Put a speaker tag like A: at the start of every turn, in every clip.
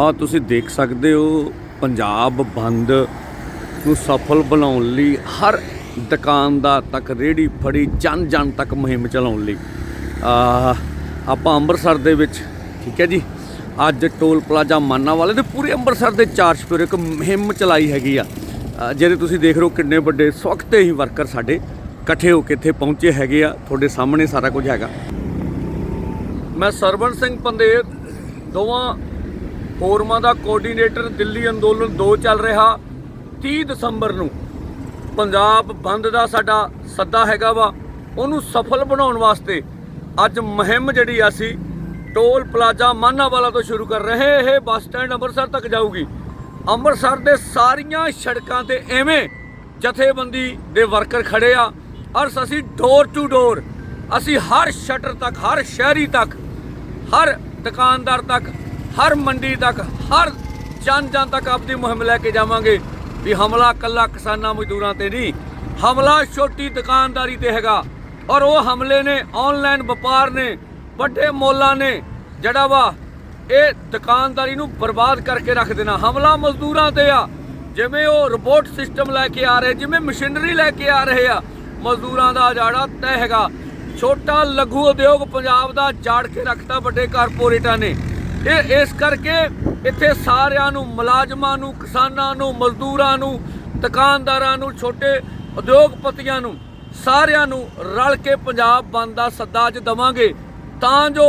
A: ਆ ਤੁਸੀਂ ਦੇਖ ਸਕਦੇ ਹੋ, ਪੰਜਾਬ ਬੰਦ ਨੂੰ ਸਫਲ ਬਣਾਉਣ ਲਈ ਹਰ ਦੁਕਾਨਦਾਰ ਤੱਕ ਰੇੜੀ ਫੜੀ, ਜਨ ਜਨ ਤੱਕ ਮੁਹਿੰਮ ਚਲਾਉਣ ਲਈ। ਆ ਆਪਾਂ ਅੰਮ੍ਰਿਤਸਰ ਦੇ ਵਿੱਚ, ਠੀਕ ਹੈ ਜੀ, ਅੱਜ ਟੋਲ ਪਲਾਜ਼ਾ ਮਾਨਾ ਵਾਲੇ ਦੇ ਪੂਰੇ ਅੰਮ੍ਰਿਤਸਰ ਦੇ ਚਾਰ ਛਪੇਰੇ ਇੱਕ ਮੁਹਿੰਮ ਚਲਾਈ ਹੈਗੀ ਆ। ਜਿਹੜੇ ਤੁਸੀਂ ਦੇਖ ਰਹੇ ਹੋ, ਕਿੰਨੇ ਵੱਡੇ ਸਵਖਤੇ ਹੀ ਵਰਕਰ ਸਾਡੇ ਇਕੱਠੇ ਹੋ ਕੇ ਇੱਥੇ ਪਹੁੰਚੇ ਹੈਗੇ ਆ। ਤੁਹਾਡੇ ਸਾਹਮਣੇ ਸਾਰਾ ਕੁਝ ਹੈਗਾ। ਮੈਂ ਸਰਵਣ ਸਿੰਘ ਪੰਦੇਰ, ਦੋਵਾਂ ਫੋਰਮਾਂ ਦਾ ਕੋਆਰਡੀਨੇਟਰ ਦਿੱਲੀ ਅੰਦੋਲਨ 2 ਚੱਲ ਰਿਹਾ 30 ਦਸੰਬਰ ਨੂੰ। ਪੰਜਾਬ ਬੰਦ ਦਾ ਸਾਡਾ ਸੱਦਾ ਹੈਗਾ ਵਾ, ਉਹਨੂੰ ਸਫਲ ਬਣਾਉਣ ਵਾਸਤੇ ਅੱਜ ਮੁਹਿੰਮ ਜਿਹੜੀ ਆ ਅਸੀਂ ਟੋਲ ਪਲਾਜ਼ਾ ਮਾਨਾਵਾਲਾ ਤੋਂ ਸ਼ੁਰੂ ਕਰ ਰਹੇ ਇਹ ਬੱਸ ਸਟੈਂਡ ਅੰਮ੍ਰਿਤਸਰ ਤੱਕ ਜਾਊਗੀ। ਅੰਮ੍ਰਿਤਸਰ ਦੇ ਸਾਰੀਆਂ ਸੜਕਾਂ ਤੇ ਐਵੇਂ ਜਥੇਬੰਦੀ ਦੇ ਵਰਕਰ ਖੜੇ ਆ। ਔਰ ਅਸੀਂ ਡੋਰ ਟੂ ਡੋਰ ਅਸੀਂ ਹਰ ਸ਼ਟਰ ਤੱਕ, ਹਰ ਸ਼ਹਿਰੀ ਤੱਕ, ਹਰ ਦੁਕਾਨਦਾਰ ਤੱਕ ਹਰ ਮੰਡੀ ਤੱਕ, ਹਰ ਜਨ ਜਨ ਤੱਕ ਆਪਣੀ ਮੁਹਿੰਮ ਲੈ ਕੇ ਜਾਵਾਂਗੇ ਵੀ ਹਮਲਾ ਕੱਲਾ ਕਿਸਾਨਾਂ ਮਜ਼ਦੂਰਾਂ ਤੇ ਨਹੀਂ, ਹਮਲਾ ਛੋਟੀ ਦੁਕਾਨਦਾਰੀ ਤੇ ਹੈਗਾ। ਔਰ ਉਹ ਹਮਲੇ ਨੇ ਆਨਲਾਈਨ ਵਪਾਰ ਨੇ, ਵੱਡੇ ਮੋਲਾਂ ਨੇ, ਜਿਹੜਾ ਵਾ ਇਹ ਦੁਕਾਨਦਾਰੀ ਨੂੰ ਬਰਬਾਦ ਕਰਕੇ ਰੱਖ ਦੇਣਾ। ਹਮਲਾ ਮਜ਼ਦੂਰਾਂ ਤੇ ਆ। ਜਿਵੇਂ ਉਹ ਰਿਪੋਰਟ ਸਿਸਟਮ ਲੈ ਕੇ ਆ ਰਹੇ, ਜਿਵੇਂ ਮਸ਼ੀਨਰੀ ਲੈ ਕੇ ਆ ਰਹੇ ਆ, ਮਜ਼ਦੂਰਾਂ ਦਾ ਜਾੜਾ ਤੈਅ ਹੈਗਾ। ਛੋਟਾ ਲਘੂ ਉਦਯੋਗ ਪੰਜਾਬ ਦਾ ਜਾੜ ਕੇ ਰੱਖਤਾ ਵੱਡੇ ਕਾਰਪੋਰੇਟਾਂ ਨੇ। ਇਹ ਇਸ ਕਰਕੇ ਇੱਥੇ ਸਾਰਿਆਂ ਨੂੰ, ਮੁਲਾਜ਼ਮਾਂ ਨੂੰ, ਕਿਸਾਨਾਂ ਨੂੰ, ਮਜ਼ਦੂਰਾਂ ਨੂੰ, ਦੁਕਾਨਦਾਰਾਂ ਨੂੰ, ਛੋਟੇ ਉਦਯੋਗਪਤੀਆਂ ਨੂੰ, ਸਾਰਿਆਂ ਨੂੰ ਰਲ ਕੇ ਪੰਜਾਬ ਬੰਦ ਦਾ ਸੱਦਾ ਅੱਜ ਦਵਾਂਗੇ ਤਾਂ ਜੋ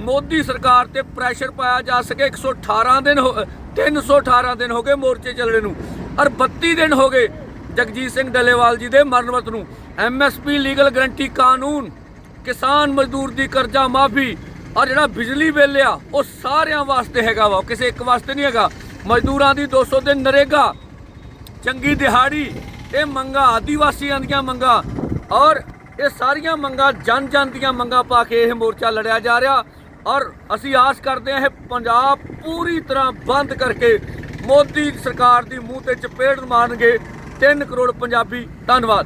A: ਮੋਦੀ ਸਰਕਾਰ ਤੇ ਪ੍ਰੈਸ਼ਰ ਪਾਇਆ ਜਾ ਸਕੇ। 118 ਦਿਨ ਹੋ 318 ਦਿਨ ਹੋ ਗਏ ਮੋਰਚੇ ਚੱਲਣੇ ਨੂੰ ਔਰ 32 ਦਿਨ ਹੋ ਗਏ ਜਗਜੀਤ ਸਿੰਘ ਡੱਲੇਵਾਲ ਜੀ ਦੇ ਮਰਨਵਤ ਨੂੰ। ਐਮਐਸਪੀ ਲੀਗਲ ਗਰੰਟੀ ਕਾਨੂੰਨ, ਕਿਸਾਨ ਮਜ਼ਦੂਰ ਦੀ ਕਰਜ਼ਾ ਮਾਫੀ ਔਰ ਜਿਹੜਾ ਬਿਜਲੀ ਬਿੱਲ ਆ, ਉਹ ਸਾਰਿਆਂ ਵਾਸਤੇ ਹੈਗਾ ਵਾ, ਉਹ ਕਿਸੇ ਇੱਕ ਵਾਸਤੇ ਨਹੀਂ ਹੈਗਾ। ਮਜ਼ਦੂਰਾਂ ਦੀ 200 ਦਿਨ ਨਰੇਗਾ, ਚੰਗੀ ਦਿਹਾੜੀ, ਇਹ ਮੰਗਾ ਆਦੀਵਾਸੀਆਂ ਦੀਆਂ ਮੰਗਾ, ਔਰ ਇਹ ਸਾਰੀਆਂ ਮੰਗਾ ਜਨ ਜਨ ਦੀਆਂ ਮੰਗਾ ਪਾ ਕੇ ਇਹ ਮੋਰਚਾ ਲੜਿਆ ਜਾ ਰਿਹਾ, ਔਰ ਅਸੀਂ ਆਸ ਕਰਦੇ ਹਾਂ ਇਹ ਪੰਜਾਬ ਪੂਰੀ ਤਰ੍ਹਾਂ ਬੰਦ ਕਰਕੇ ਮੋਦੀ ਸਰਕਾਰ ਦੀ ਮੂੰਹ ਤੇ ਚਪੇੜ ਮਾਰਨਗੇ। 3 ਕਰੋੜ ਪੰਜਾਬੀ, ਧੰਨਵਾਦ।